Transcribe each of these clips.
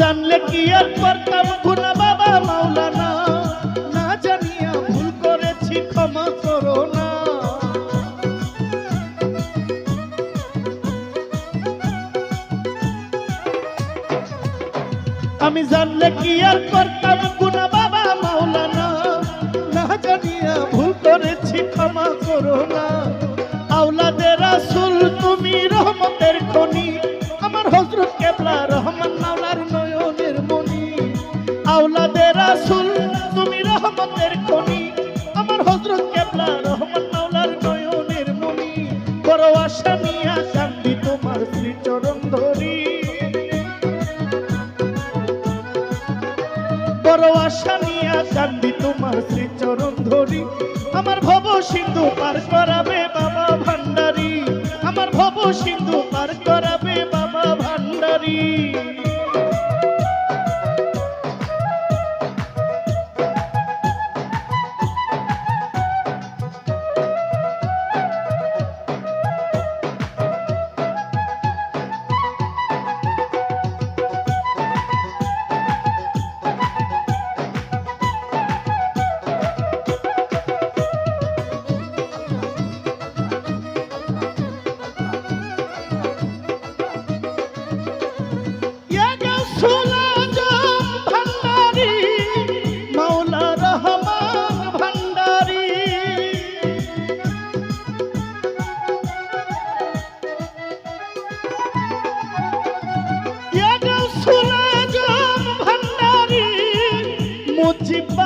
জানলে কি আর করতাম? গুনা বাবা, মাওলানা, না জানিয়া ভুল করেছি, ক্ষমা করো না। আমি জানলে কি আর করতাম? গুনা বাবা, মাওলানা, না জানিয়া ভুল করেছি, ক্ষমা করো না। আওলাদের রাসূল, তুমি রহমতের খনি। আশা নিয়া কান্দি তোমার শ্রীচরণ ধরি। বড় আশা ভব সিন্ধু পার করাবে বাবা ভান্ডারি। আমার ভব সিন্ধু পার করাবে মুজিব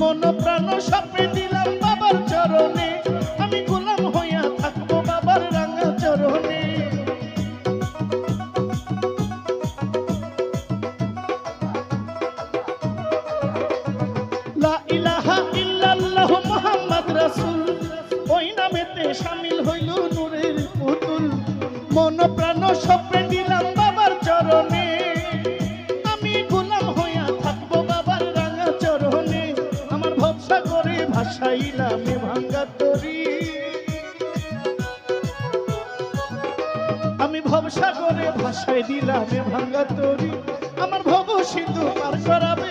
মন ভাসাইলাম এ ভাঙ্গা তরি। আমি ভবসা করে ভাসাই দিলাম ভাঙ্গা তরি। আমার ভব সিন্ধু পার করাবে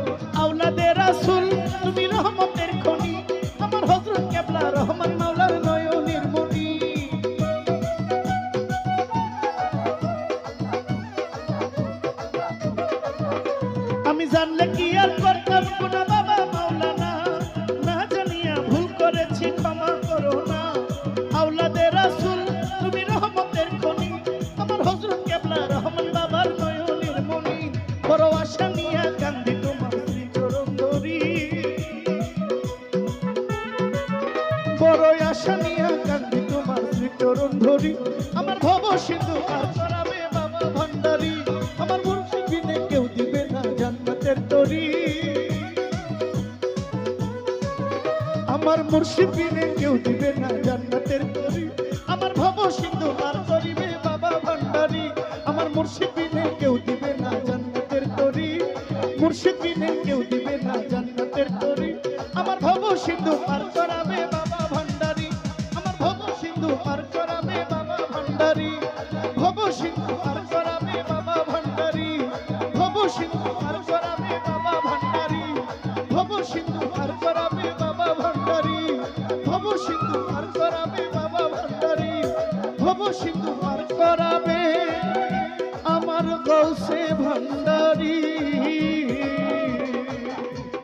জানলে কি আর করতাম? গুনা বাবা মাওলানা, না জানিয়া ভুল করেছি, ক্ষমা করো না। আওলাদের রাসূল, তুমি রহমতের খনি। আমার হযরত কেবলা রহমান বাবার নয়নের মনি বড় আশা নিয়া কান্দি তোমার শ্রী চরণ ধরি। বড় আশা নিয়া কান্দি তোমার শ্রী চরণ ধরি। আমার ভব সিন্ধু আর বাবা ভান্ডারি। আমার মুর্শিদিনে কেউ দিবে না জান্নাতের তরি। আমার ভব সিন্ধু আর করিবে বাবা ভান্ডারি। আমার মুর্শিদিনে কেউ দিবে না জান্নাতের তরি। মুর্শিদিনে কেউ দিবে না জান্নাতের তরি। আমার ভব সিন্ধু পার Chico.